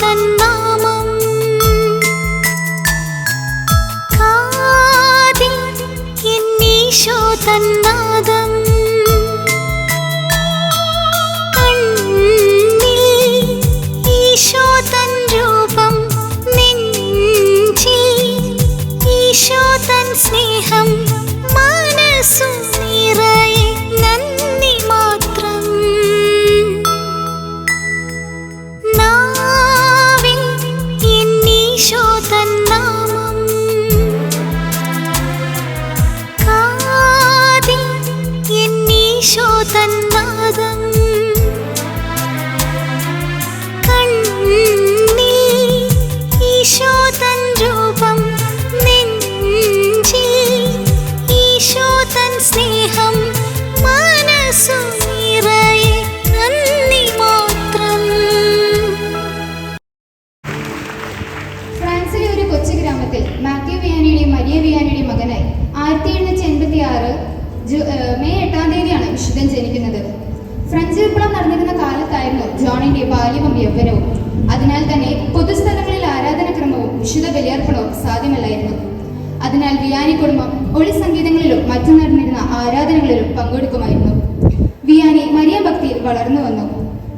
தன்ம തൻ കണ്ണിൽ ഈശോ തൻ രൂപം നെഞ്ചിൽ ഈശോ തൻ സ്നേഹം മനസ്സു നിറയെ മാത്രം. ഫ്രാൻസിലെ ഒരു കൊച്ചു മാത്യു വിയാനിയുടെയും മരിയ വിയാനിയുടെയും മകനായി ആയിരത്തി എണ്ണൂറ്റി എൺപത്തി ആറ് മെയ് തീയതിയാണ് ജനിക്കുന്നത്. ഫ്രഞ്ച് വിപ്ലവം നടന്നിരുന്ന കാലത്തായിരുന്നു ജോണിന്റെ ബാല്യവും യൗവനവും. അതിനാൽ തന്നെ പൊതുസ്ഥലങ്ങളിൽ ആരാധനക്രമവും വിശുദ്ധ ബലിയർപ്പണവും സാധ്യമല്ലായിരുന്നു. അതിനാൽ വിയാനി കുടുംബം ഒളി സംഗീതങ്ങളിലും മറ്റു നടന്നിരുന്ന ആരാധനകളിലും പങ്കെടുക്കുമായിരുന്നു. വിയാനി മരിയ ഭക്തിയിൽ വളർന്നു വന്നു.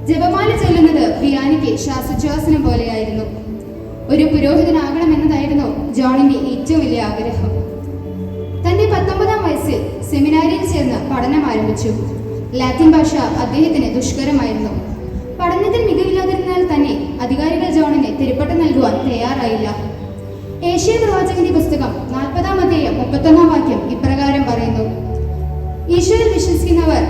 ജപമാല ചൊല്ലുന്നത് വിയാനിക്ക് ശ്വാസോച്ഛ്വാസനം പോലെയായിരുന്നു. ഒരു പുരോഹിതനാകണമെന്നതായിരുന്നു ജോണിന്റെ ഏറ്റവും വലിയ ആഗ്രഹം. തന്റെ പത്തൊമ്പതാം വയസ്സിൽ സെമിനാരിയിൽ ചേർന്ന് പഠനം ആരംഭിച്ചു. ലാറ്റിൻ ഭാഷ അദ്ദേഹത്തിന് ദുഷ്കരമായിരുന്നു. പഠനത്തിൽ മികവില്ലാതിരുന്നാൽ തന്നെ അധികാരികൾ ജോണിന് തിരുപ്പട്ടം നൽകുവാൻ തയ്യാറായില്ല. ഏഷ്യ പ്രവാചകന്റെ പുസ്തകം നാൽപ്പതാം അധ്യായം മുപ്പത്തൊന്നാം വാക്യം ഇപ്രകാരം പറയുന്നു. ഈശ്വരൻ വിശ്വസിക്കുന്നവർ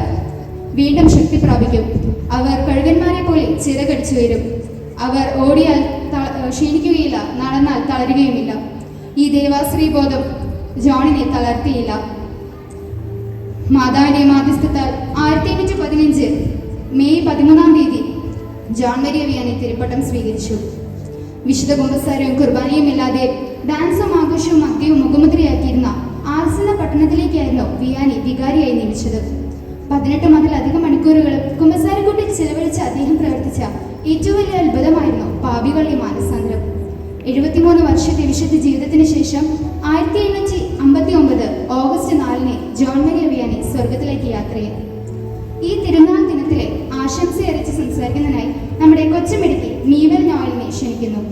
വീണ്ടും ശക്തി പ്രാപിക്കും. അവർ കഴുകന്മാരെ പോലെ ചിറകടിച്ചു വരും അവർ ഓടിയാൽ ക്ഷീണിക്കുകയില്ല നടന്നാൽ തളരുകയുമില്ല. ഈ ദേവാശ്രീ ബോധം ജോണിനെ തളർത്തിയില്ല. മാതാവിന്റെ മാധ്യസ്ഥത്താൽ ആയിരത്തി എണ്ണൂറ്റി പതിനഞ്ച് മെയ് പതിമൂന്നാം തീയതി ജോൺ മരിയ വിയാനി തിരുപ്പട്ടം സ്വീകരിച്ചു. വിശുദ്ധ കുമ്പസാരവും കുർബാനയും ഇല്ലാതെ ഡാൻസും ആഘോഷവും മദ്യവും മുഖമുദ്രയാക്കിയിരുന്ന ആർസ് പട്ടണത്തിലേക്കായിരുന്നു വിയാനി വികാരിയായി നിയമിച്ചത്. പതിനെട്ട് മുതലധികം മണിക്കൂറുകളും കുമ്പസാരക്കൂട്ടിൽ ചെലവഴിച്ച് അദ്ദേഹം പ്രവർത്തിച്ച ഏറ്റവും വലിയ അത്ഭുതമായിരുന്നു പാപികളുടെ മാനസാന്തരം. എഴുപത്തിമൂന്ന് വർഷത്തെ വിശുദ്ധ ജീവിതത്തിന് ശേഷം ആയിരത്തി എണ്ണൂറ്റി അമ്പത്തി ഒമ്പത് ഓഗസ്റ്റ് നാലിന് ജോൺ മരിയ അവിയാനി സ്വർഗത്തിലേക്ക് യാത്രയായി ഈ തിരുനാൾ ദിനത്തിലെ ആശംസയറിച്ച് സംസാരിക്കുന്നതിനായി നമ്മുടെ കൊച്ചുമിടുക്കി മീവൽ നോയലിനെ ക്ഷണിക്കുന്നു.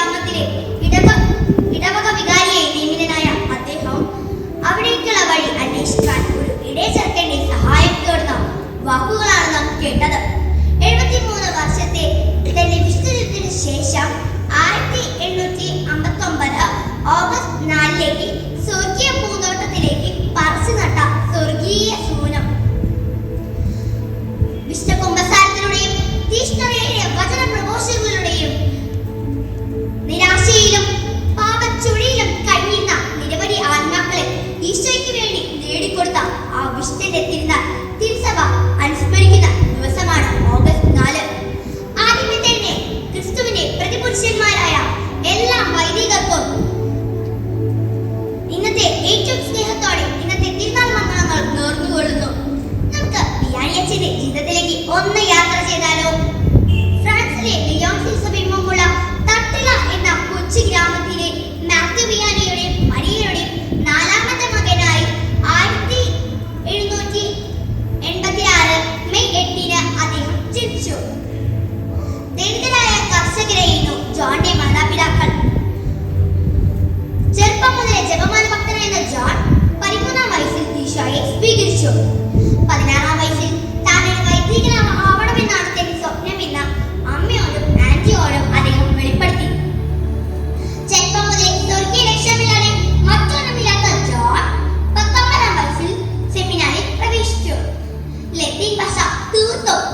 ഗ്രാമത്തിലെ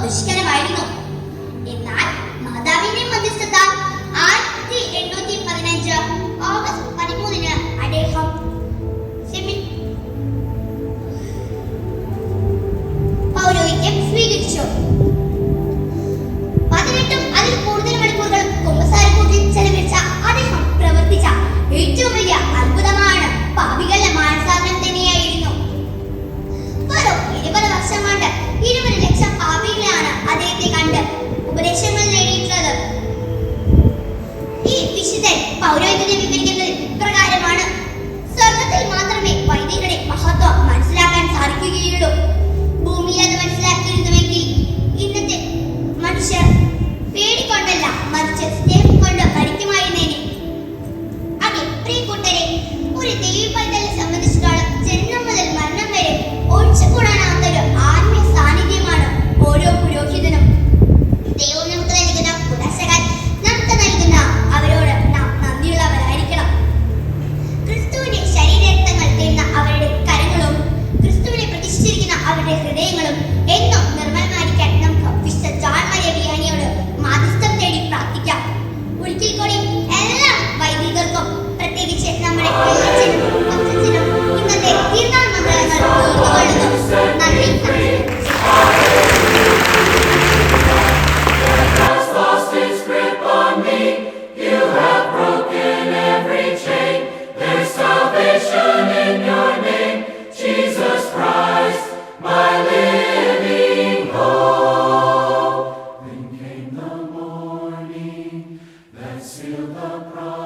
ദുഷ്കരമായിരുന്നു. the cross.